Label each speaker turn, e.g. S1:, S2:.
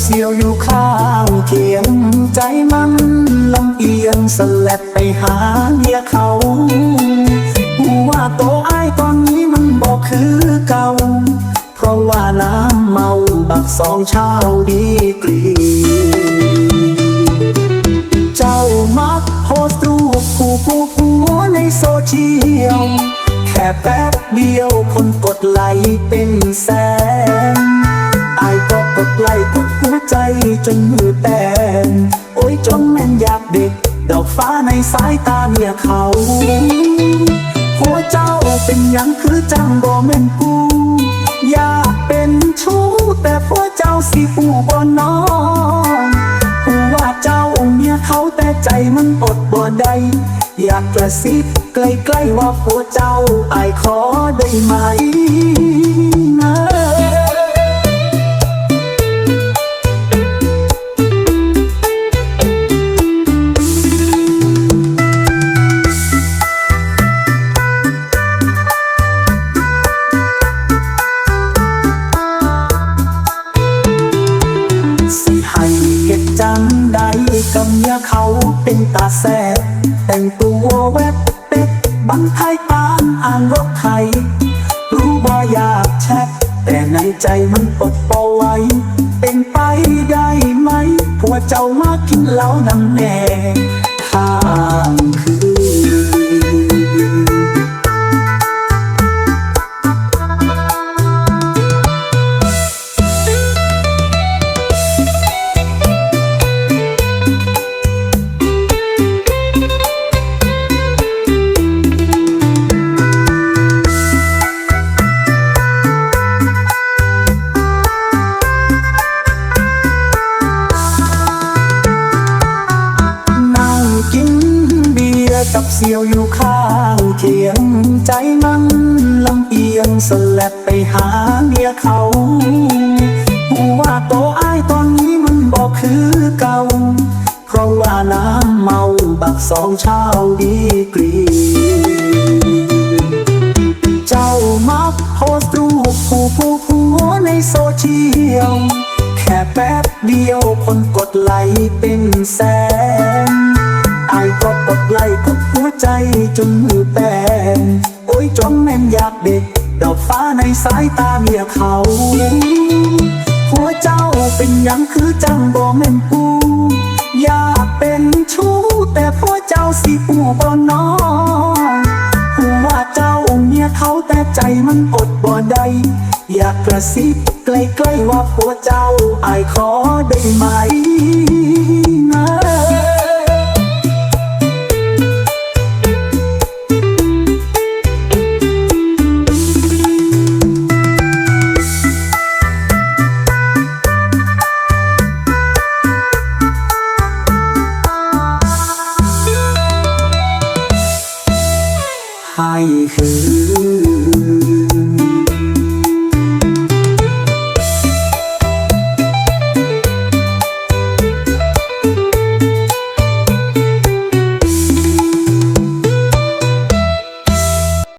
S1: เสียวอยู่ข้างเคียงใจมันลำเอียงสลับไปหาเมียเขาว่าโตวอ้ายตอนนี้มันบอกคือเก่า เพราะว่าน้ำเมาบักสองเช้าดีกรีเจ้ามักโพสต์รูปคู่ผู้ผัวในโซเชียลแค่แป๊บเดียวคนกดไลค์เป็นแสน จจนมือแตนโอ้ยจนแม่นอยากเด็ก ดอกฟ้าในสายตาเมียเขาหัวเจ้าเป็นยังคือจังบ่แม่นกูอยากเป็นชู้แต่หัวเจ้าสิปูบ่น้องว่าเจ้าเมียเขาแต่ใจมันอดบ่ได้อยากกระซิบใกล้ๆว่าผัวเจ้าอายขอได้ไหม จังใดกำเนียเขาเป็นตาแสบแต่งตัวแวบเป็ดบังไทยตาอ่านรถไทย รู้บ่อยากแชทแต่ในใจมันปดบ่ไหวเป็นไปได้ไหมผัวเจ้ามากินเหล้านำแน่ทาง บียร์กับเสียวอยู่ข้างเคียง ใจมันลำเอียงสลับไปหาเมียเขาว่าโตอ้ายตอนนี้มันบอกคือเก่า เพราะว่าน้ำเมาบักสองเช้าดีกรี เจ้ามักโพสต์รูปผู้ผู้ผัวในโซเชียล แค่แป๊บเดียวคนกดไลค์เป็นแสนายก็กดไลค์ทุกหัวใจจนมือแปนโอ้ยจนแม่นอยากเด็กดอกฟ้าในสายตาเมียเขา หัวเจ้าเป็นยังคือจังบ่แม่นกูอยากเป็นชู้แต่ผัวเจ้าสิปูบ่น้องว่าเจ้าเมียเขาแต่ใจมันอดบ่ได้อยากกระซิบใกล้ๆว่าผัวเจ้าอายขอได้ไหม ให้คืน